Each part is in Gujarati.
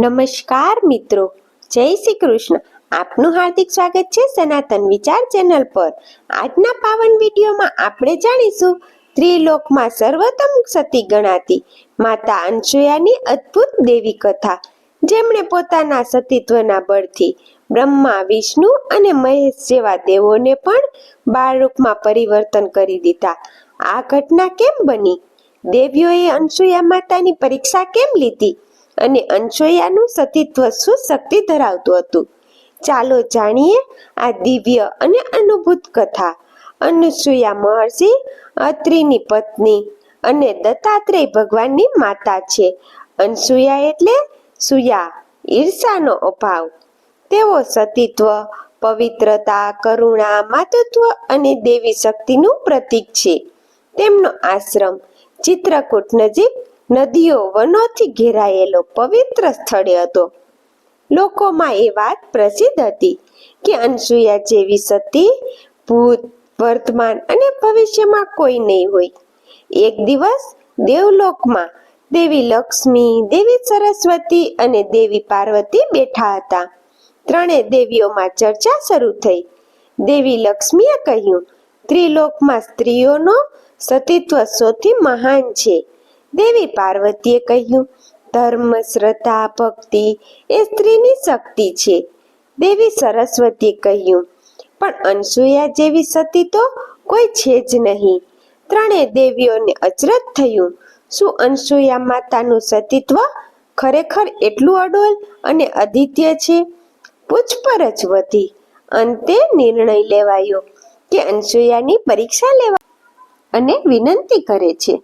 નમસ્કાર મિત્રો. જય શ્રી કૃષ્ણ. આપનું હાર્દિક સ્વાગત છે સનાતન વિચાર ચેનલ પર. આજના પાવન વિડીયોમાં આપણે જાણીશું ત્રિલોકમાં સર્વોત્તમ સતી ગણાતી માતા અનસુયાની અદ્ભુત દેવી કથા. જેમણે પોતાના સતીત્વના બળથી બ્રહ્મા, વિષ્ણુ અને મહેશ જેવા દેવોને પણ બાળરૂપમાં પરિવર્તન કરી દીધા. આ ઘટના કેમ બની? દેવીઓએ અનસુયા માતાની પરીક્ષા કેમ લીધી? અને અનસુયાનું સતીત્વ શું શક્તિ ધરાવતું હતું. ચાલો જાણીએ આ દિવ્ય અને અનુભૂત કથા. અનુસૂયા મહર્ષિ, અત્રિની પત્ની અને દત્તાત્રેય ભગવાનની માતા છે. અનસુયા એટલે સુયા, ઈર્ષાનો અભાવ. તેઓ સતીત્વ, પવિત્રતા, કરુણા, માતૃત્વ અને દેવી શક્તિનું પ્રતીક છે. તેમનો આશ્રમ ચિત્રકૂટ નજીક નદીઓ વનોથી ઘેરાયેલો પવિત્ર સ્થળે હતો. લોકોમાં એ વાત પ્રસિદ્ધ હતી કે અનસુયા જેવી સતી ભૂત, વર્તમાન અને ભવિષ્યમાં કોઈ નહીં હોય. એક દિવસ દેવલોકમાં દેવી લક્ષ્મી, દેવી સરસ્વતી અને દેવી પાર્વતી બેઠા હતા. ત્રણેય દેવીઓમાં ચર્ચા શરૂ થઈ. દેવી લક્ષ્મીએ કહ્યું, ત્રિલોકમાં સ્ત્રીઓનો સતીત્વ સૌથી મહાન છે. દેવી પાર્વતીએ કહ્યું, ધર્મ, શ્રદ્ધા, ભક્તિ એ સ્ત્રીની શક્તિ છે. દેવી સરસ્વતીએ કહ્યું, પણ અનસુયા જેવી સતી તો કોઈ છે જ નહીં. ત્રણેય દેવીઓને અચરજ થયું. શું અનસુયા માતાનું સતીત્વ ખરેખર એટલું અડોલ અને અદિત્ય છે? પૂછપરછ વધી અંતે નિર્ણય લેવાયો કે અનસુયાની પરીક્ષા લેવા અને વિનંતી કરે છે.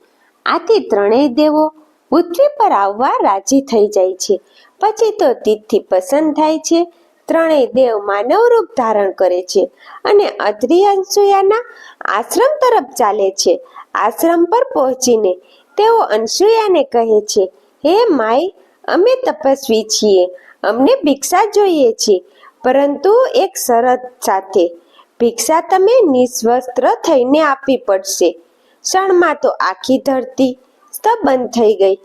આથી ત્રણેય દેવો પૃથ્વી પર આવવા રાજી થઈ જાય છે. પછી તો તિથિ પસંદ થાય છે. ત્રણેય દેવ માનવ રૂપ ધારણ કરે છે અને અત્રિ અંશુયાના આશ્રમ તરફ ચાલે છે. આશ્રમ પર પહોંચીને તેઓ અંશુયાને કહે છે, હે માય અમે તપસ્વી છીએ, અમને ભિક્ષા જોઈએ છે, પરંતુ એક શરત સાથે. ભિક્ષા તમે નિસ્વસ્ત્ર થઈને આપવી પડશે. ક્ષણમાં તો આખી ધરતી સ્તબંધ થઈ ગઈ.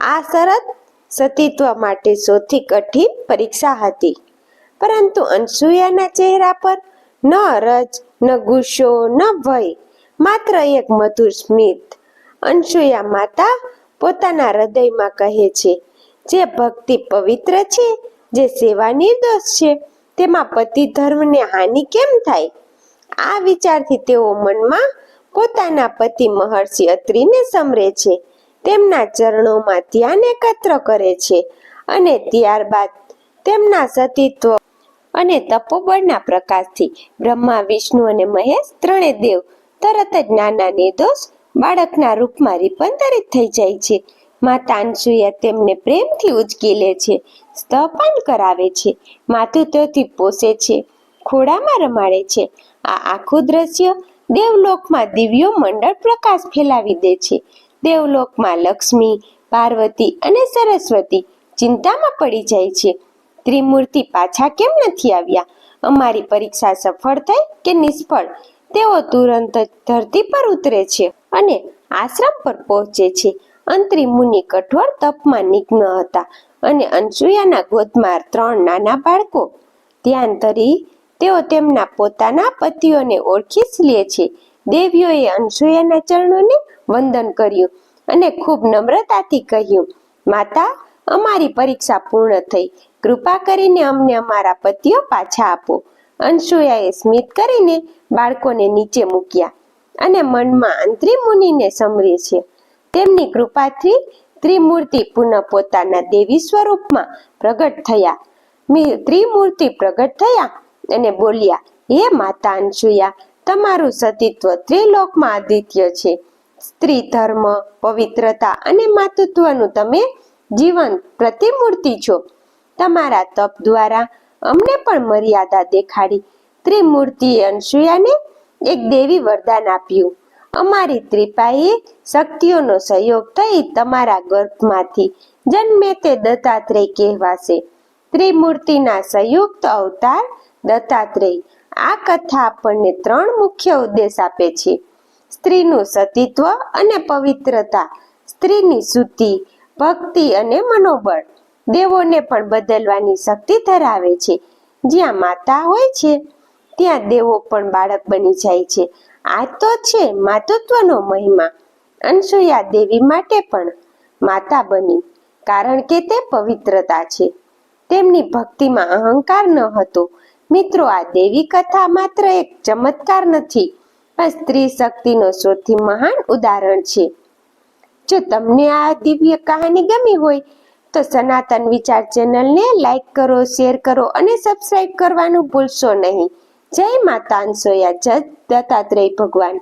આ શરત સતીત્વ માટે સૌથી કઠિન પરીક્ષા હતી. પરંતુ અનસુયાના ચહેરા પર ન રજ, ન ગુસ્સો, ન ભય, માત્ર એક મધુર સ્મિત. અનસુયા માતા પોતાના હૃદયમાં કહે છે, જે ભક્તિ પવિત્ર છે, જે સેવા નિર્દોષ છે, તેમાં પતિ ધર્મને હાનિ કેમ થાય? આ વિચારથી તેઓ મનમાં પોતાના પતિ મહર્ષિ અત્રિને સમરે છે. તેમના ચરણોમાં ધ્યાન એકત્ર કરે છે અને ત્યારબાદ તેમના સતીત્વ અને તપોબળના પ્રકાશથી બ્રહ્મા, વિષ્ણુ અને મહેશ ત્રણે દેવ તરત જ નાના નિર્દોષ બાળકના રૂપમાં રૂપાંતરિત થઈ જાય છે. માતા અંશુયા તેમને પ્રેમથી ઉચકી લે છે, સ્તપાન કરાવે છે માતુત્વથી પોષે છે ખોડામાં રમાડે છે. આ આખું દ્રશ્ય દેવલોકમાં દિવ્યો મંડળ પ્રકાશ ફેલાવી દે છે. દેવલોકમાં લક્ષ્મી, પાર્વતી અને સરસ્વતી ચિંતામાં પડી જાય છે. ત્રિમૂર્તિ પાછા કેમ નથી આવ્યા? અમારી પરીક્ષા સફળ થઈ કે નિષ્ફળ? તેઓ તુરંત જ ધરતી પર ઉતરે છે અને આશ્રમ પર પહોંચે છે. અંતરી મુનિ કઠોર તપમાં નિગ્ન હતા અને અનસુયાના ગોદમાં ત્રણ નાના બાળકો ધ્યાન ધરી તેઓ તેમના પોતાના પતિઓને ઓળખી જ લે છે. દેવીઓએ અનસુયાના ચરણોને વંદન કર્યું અને ખૂબ નમ્રતાથી કહ્યું, માતા, અમારી પરીક્ષા પૂર્ણ થઈ. કૃપા કરીને અમને અમારા પતિઓ પાછા આપો. અનસુયાએ સ્મિત કરીને બાળકોને નીચે મૂક્યા અને મનમાં અંતરી મુનિને સમરે છે. તેમની કૃપાથી ત્રિમૂર્તિ પુનઃ પોતાના દેવી સ્વરૂપમાં પ્રગટ થયા. ત્રિમૂર્તિ પ્રગટ થયા અને બોલ્યા, હે માતા અંશુયા તમારું સતીત્વ ત્રિલોકમાં આદિત્ય છે. સ્ત્રી ધર્મ, પવિત્રતા અને માતૃત્વનું તમે જીવન પ્રતિમૂર્તિ છો. તમારા તપ દ્વારા અમને પણ મર્યાદા દેખાડી ત્રિમૂર્તિએ અંશુયાને એક દેવી વરદાન આપ્યું. અમારી ત્રિપાઈએ શક્તિઓનો સહયોગ થઈ તમારા ગર્ભમાંથી જન્મે તે દત્તાત્રેય કહેવાશે. ત્રિમૂર્તિના સંયુક્ત અવતાર દત્તાત્રેય, આ કથા આપણને ત્રણ મુખ્ય ઉદ્દેશ આપે છે. સ્ત્રીનું સતીત્વ અને પવિત્રતા, સ્ત્રીની શુદ્ધિ, ભક્તિ અને મનોબળ, દેવોને પણ બદલવાની શક્તિ ધરાવે છે. જ્યાં માતા હોય છે, ત્યાં દેવો પણ બાળક બની જાય છે. આ તો છે માતૃત્વનો મહિમા. અનસુયા દેવી માટે પણ માતા બની, કારણ કે તે પવિત્રતા છે. તેમની ભક્તિમાં અહંકાર ન હતો. મિત્રો, આ દેવી કથા માત્ર એક ચમત્કાર નથી, પણ સ્ત્રી શક્તિનો સૌથી મહાન ઉદાહરણ છે. જો તમને આ દિવ્ય કહાની ગમી હોય, તો સનાતન વિચાર ચેનલને લાઈક કરો, શેર કરો અને સબસ્ક્રાઇબ કરવાનું ભૂલશો નહીં. જય માતા અનસોયા જય દત્તાત્રેય ભગવાન.